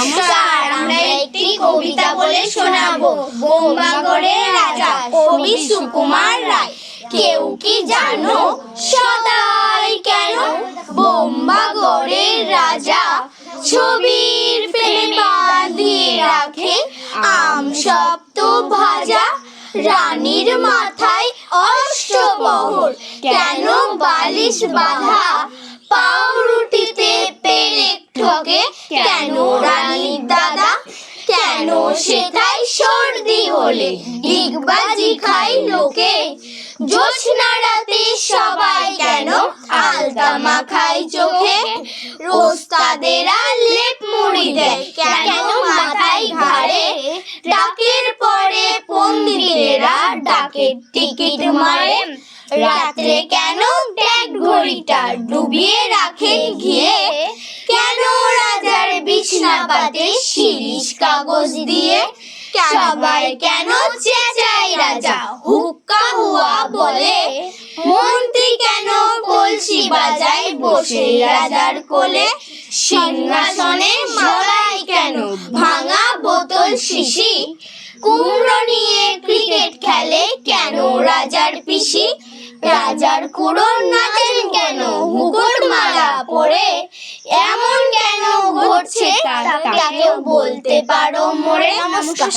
নমস্কার, আমরা একটি কবিতা বলে শোনাবো। বোম্বাগড়ের রাজা কবি সুকুমার রায়। কেউ কি জানো সদাই কেন বোম্বাগড়ের রাজা ছবির বাঁধিয়ে রাখে? আম সপ্ত ভাজা, রানীর মাথায় অষ্টপহর কেন বালিশ বাঁধা? পাউরুটিতে পেরেক ঠকে। কেন দাদা কেন সেটাই সর্দি হলে? ডিগবাজি খাই লোকে। জোছনা রাতে সবাই কেন আলতা মাখায় চোখে? রোস্তাদেরা লেপ মুড়ি দেয় কেন মাথায় ঘাড়ে? ডাকের পরে পন্ডিতেরা ডাকের টিকিট মারে। রাত্রে কেন ট্যাগ ঘড়িটা ডুবিয়ে রাখে ঘিয়ে? কেন বিছনা পাতে শিরিষ কাগজ দিয়ে সবাই কেন চেঁচাই রাজা? হুক্কা হুয়া বলে, মন্ত্রী কেন কলসি বসে রাজার কোলে? সিংহাসনে মালাই কেন? ভাঙা বোতল শিশি। কুমড়ো নিয়ে ক্রিকেট খেলে কেন রাজার পিসি? রাজার খুড়ো নাচেন কেন হুকুর মালা পরে এমন কেন ঘটছে তা কেউ বলতে পারো। মোরে নমস্কার।